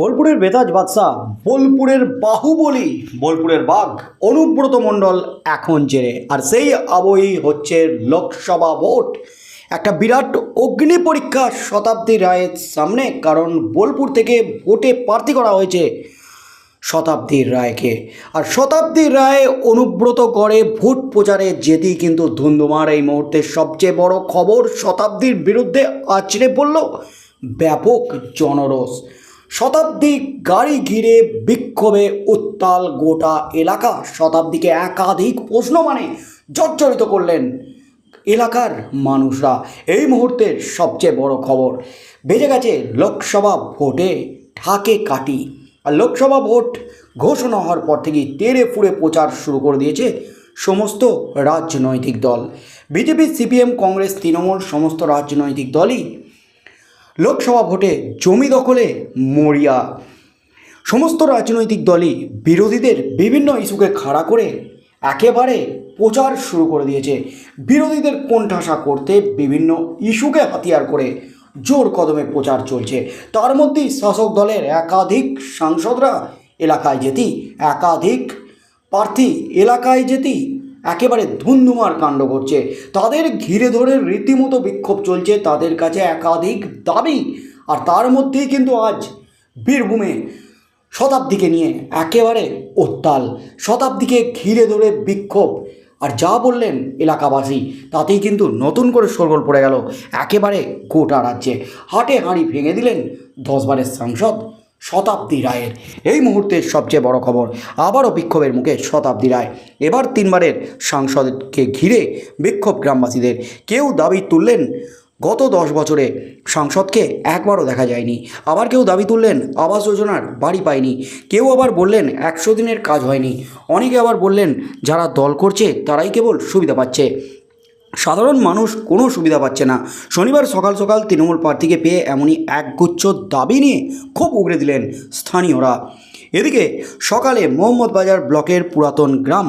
বোলপুরের বেতাজ বাদশাহ, বোলপুরের বাহুবলী, বোলপুরের বাঘ, অনুব্রত মণ্ডল এখন জেরে আর সেই আবহী হচ্ছে লোকসভা ভোট। একটা বিরাট অগ্নি পরীক্ষা শতাব্দী রায়ের সামনে, কারণ বোলপুর থেকে ভোটে প্রার্থী করা হয়েছে শতাব্দীর রায়কে। আর শতাব্দীর রায় অনুব্রত করে ভোট প্রচারে যেতেই কিন্তু ধুন্ধুমার এই মুহূর্তে সবচেয়ে বড় খবর শতাব্দীর বিরুদ্ধে আছড়ে পড়ল ব্যাপক জনরোষ। শতাব্দী গাড়ি ঘিরে বিক্ষোভে উত্তাল গোটা এলাকা। শতাব্দীকে একাধিক প্রশ্ন মানে জর্জরিত করলেন এলাকার মানুষরা। এই মুহূর্তের সবচেয়ে বড় খবর, বেজে গেছে লোকসভা ভোটে ঢাকে কাটি। আর লোকসভা ভোট ঘোষণা হওয়ার পর থেকেই তেড়ে ফুড়ে প্রচার শুরু করে দিয়েছে সমস্ত রাজনৈতিক দল। বিজেপি, সিপিএম, কংগ্রেস, তৃণমূল সমস্ত রাজনৈতিক দলই লোকসভা ভোটে জমি দখলে মরিয়া। সমস্ত রাজনৈতিক দলই বিরোধীদের বিভিন্ন ইস্যুকে খাড়া করে একেবারে প্রচার শুরু করে দিয়েছে। বিরোধীদের কোণঠাসা করতে বিভিন্ন ইস্যুকে হাতিয়ার করে জোর কদমে প্রচার চলছে। তার মধ্যেই শাসক দলের একাধিক সাংসদরা এলাকায় যেতি একাধিক প্রার্থী এলাকায় যেতি একেবারে ধুন্ধুমার কাণ্ড করছে তাদের ঘিরে ধরে রীতিমতো বিক্ষোভ চলছে তাদের কাছে একাধিক দাবি, আর তার মধ্যেই কিন্তু আজ বীরভূমে শতাব্দীকে নিয়ে একেবারে উত্তাল। শতাব্দীকে ঘিরে ধরে বিক্ষোভ। আর যা বললেন এলাকাবাসী, তাতেই কিন্তু নতুন করে সরগোল পড়ে গেল একেবারে গোটা রাজ্যে। হাটে হাঁড়ি ভেঙে দিলেন দশবারের সাংসদ শতাব্দী রায়ের। এই মুহূর্তের সবচেয়ে বড় খবর, আবারও বিক্ষোভের মুখে শতাব্দী রায়। এবার তিনবারের সাংসদকে ঘিরে বিক্ষোভ গ্রামবাসীদের। কেউ দাবি তুললেন গত দশ বছরে সাংসদকে একবারও দেখা যায়নি। আবার কেউ দাবি তুললেন আবাস যোজনার বাড়ি পায়নি। কেউ আবার বললেন একশো দিনের কাজ হয়নি। অনেকে আবার বললেন যারা দল করছে তারাই কেবল সুবিধা পাচ্ছে। সাধারণ মানুষ কোনো সুবিধা পাচ্ছে না। শনিবার সকাল সকাল তৃণমূল প্রার্থীকে পেয়ে এমনই একগুচ্ছ দাবি নিয়ে খুব উগড়ে দিলেন স্থানীয়রা। এদিকে সকালে মোহাম্মদবাজার ব্লকের পুরাতন গ্রাম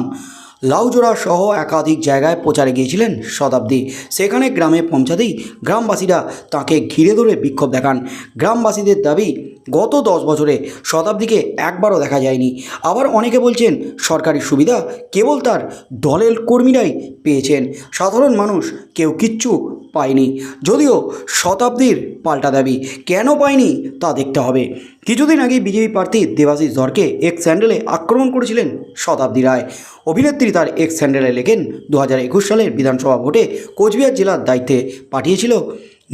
লাউজোড়া সহ একাধিক জায়গায় প্রচারে গিয়েছিলেন শতাব্দী। সেখানে গ্রামে পৌঁছাতেই গ্রামবাসীরা তাকে ঘিরে ধরে বিক্ষোভ দেখান। গ্রামবাসীদের দাবি গত দশ বছরে শতাব্দীকে একবারও দেখা যায়নি। আবার অনেকে বলছেন, সরকারি সুবিধা কেবল তার দলের কর্মীরাই পেয়েছেন। সাধারণ মানুষ কেউ কিচ্ছু পায়নি। যদিও শতাব্দীর পাল্টা দাবি, কেন পায়নি তা দেখতে হবে। কিছুদিন আগে বিজেপি প্রার্থী দেবাশিস ধরকে এক্স স্যান্ডেলে আক্রমণ করেছিলেন শতাব্দী রায়। অভিনেত্রী তার এক্স স্যান্ডেলে লেখেন, দু হাজার একুশ সালের বিধানসভা ভোটে কোচবিহার জেলার দায়িত্বে পাঠিয়েছিল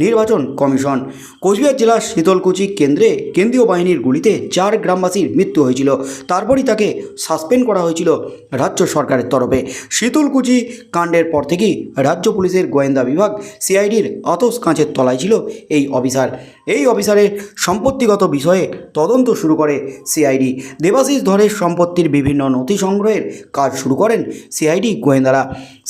নির্বাচন কমিশন। কোচবিহার জেলার শীতলকুচি কেন্দ্রে কেন্দ্রীয় বাহিনীর গুলিতে চার গ্রামবাসীর মৃত্যু হয়েছিল। তারপরই তাকে সাসপেন্ড করা হয়েছিল রাজ্য সরকারের তরফে। শীতলকুচি কাণ্ডের পর থেকেই রাজ্য পুলিশের গোয়েন্দা বিভাগ সিআইডির আতস কাঁচের তলায় ছিল এই অফিসার। এই অফিসারের সম্পত্তিগত বিষয়ে তদন্ত শুরু করে সিআইডি। দেবাশিস ধরের সম্পত্তির বিভিন্ন নথি সংগ্রহের কাজ শুরু করেন সিআইডি গোয়েন্দারা।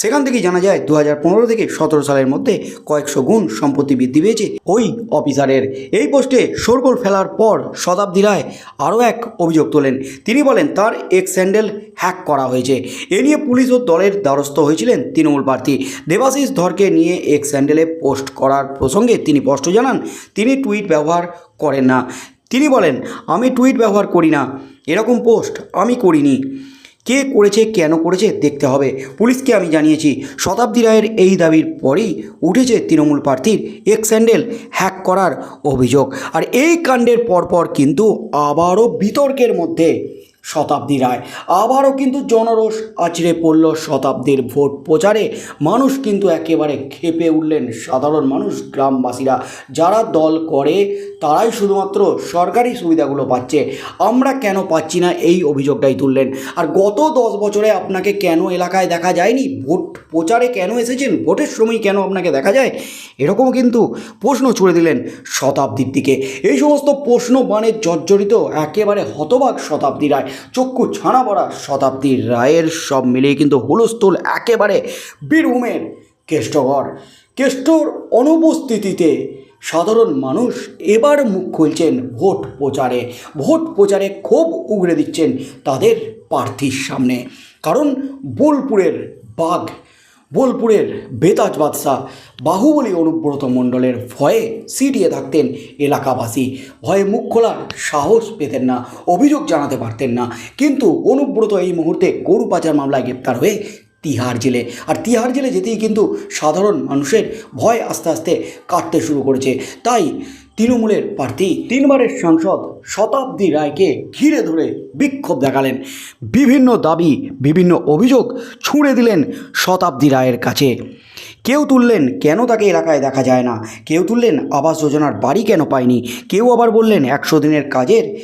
সেখান থেকেই জানা যায় দু হাজার পনেরো থেকে সতেরো সালের মধ্যে কয়েকশো গুণ সম্পত্তি বৃদ্ধি পেয়েছে ওই অফিসারের। এই পোস্টে শোরগোল ফেলার পর শতাব্দী রায় আরও এক অভিযোগ তোলেন। তিনি বলেন, তার এক্স স্যান্ডেল হ্যাক করা হয়েছে। এ নিয়ে পুলিশ ও দলের দ্বারস্থ হয়েছিলেন তৃণমূল প্রার্থী। দেবাশিস ধরকে নিয়ে এক্স স্যান্ডেলে পোস্ট করার প্রসঙ্গে তিনি স্পষ্ট জানান, তিনি টুইট ব্যবহার করেন না। তিনি বলেন, আমি টুইট ব্যবহার করি না। এরকম পোস্ট আমি করিনি। কে করেছে, কেন করেছে, দেখতে হবে। পুলিশকে আমি জানিয়েছি। শতাব্দী রায়ের এই দাবির পরেই উঠেছে তৃণমূল প্রার্থীর এক স্যান্ডেল হ্যাক করার অভিযোগ। আর এই কাণ্ডের পরপর কিন্তু আবারও বিতর্কের মধ্যে শতাব্দী রায়। আবারও কিন্তু জনরোষ আছড়ে পড়ল শতাব্দীর ভোট প্রচারে। মানুষ কিন্তু একেবারে খেপে উঠলেন সাধারণ মানুষ, গ্রামবাসীরা। যারা দল করে, তারাই শুধুমাত্র সরকারি সুবিধাগুলো পাচ্ছে। আমরা কেন পাচ্ছি না এই অভিযোগটাই তুললেন। আর গত দশ বছরে আপনাকে কেন এলাকায় দেখা যায়নি? ভোট প্রচারে কেন এসেছেন? ভোটের সময় কেন আপনাকে দেখা যায়? এরকম কিন্তু প্রশ্ন ছুড়ে দিলেন শতাব্দীর দিকে। এই সমস্ত প্রশ্ন বানের জর্জরিত একেবারে হতবাক শতাব্দী রায়। চক্ষু ছানা পড়া শতাব্দী রায়ের সব মিলিয়ে কিন্তু হুলস্থুল একেবারে বীরভূমের কেষ্টগড়। কেষ্টর অনুপস্থিতিতে সাধারণ মানুষ এবার মুখ খুলছেন ভোট প্রচারে। ভোট প্রচারে খুব উগড়ে দিচ্ছেন তাদের প্রার্থীর সামনে। কারণ বোলপুরের বাঘ বোলপুরের বেতাজ বাদশাহ বাহুবলী অনুব্রত মণ্ডলের ভয়ে সিটিয়ে থাকতেন এলাকাবাসী। ভয়ে মুখ খোলার সাহস পেতেন না, অভিযোগ জানাতে পারতেন না। কিন্তু অনুব্রত এই মুহূর্তে গরু পাচার মামলায় গ্রেপ্তার হয়ে তিহার জেলে। আর তিহার জেলে যেতেই কিন্তু সাধারণ মানুষের ভয় আস্তে আস্তে কাটতে শুরু করেছে। তাই তৃণমূলের প্রার্থী, তিনবারের সাংসদ শতাব্দী রায়কে ঘিরে ধরে বিক্ষোভ দেখালেন। বিভিন্ন দাবি, বিভিন্ন অভিযোগ ছুঁড়ে দিলেন শতাব্দী রায়ের কাছে। কেউ তুললেন, কেন তাকে এলাকায় দেখা যায় না? কেউ তুললেন, আবাস যোজনার বাড়ি কেন পায়নি কেউ আবার বললেন, একশো দিনের কাজের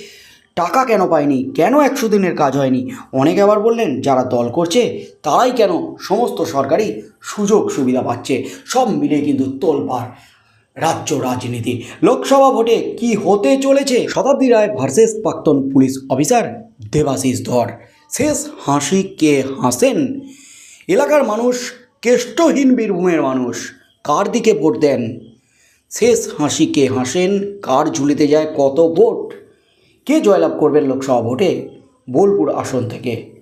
টাকা কেন পায়নি কেন একশো দিনের কাজ হয়নি? অনেকে আবার বললেন, যারা দল করছে, তারাই কেন সমস্ত সরকারি সুযোগ সুবিধা পাচ্ছে? সব মিলে কিন্তু তোলপাড়। রাজ্য রাজনীতি। লোকসভা ভোটে কি হতে চলেছে? শতাব্দী রায় ভার্সেস প্রাক্তন পুলিশ অফিসার দেবাশিস ধর। শেষ হাসি কে হাসেন? এলাকার মানুষ, কেষ্টহীন বীরভূমের মানুষ, কার দিকে ভোট দেন? শেষ হাসি কে হাসেন? কার ঝুলিতে যায় কত ভোট? কে জয়লাভ করবেন লোকসভা ভোটে? বোলপুর আসন থেকে।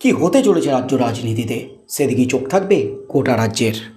কি হতে চলেছে রাজ্য রাজনীতিতে? সেদিকেই চোখ থাকবে গোটা রাজ্যের।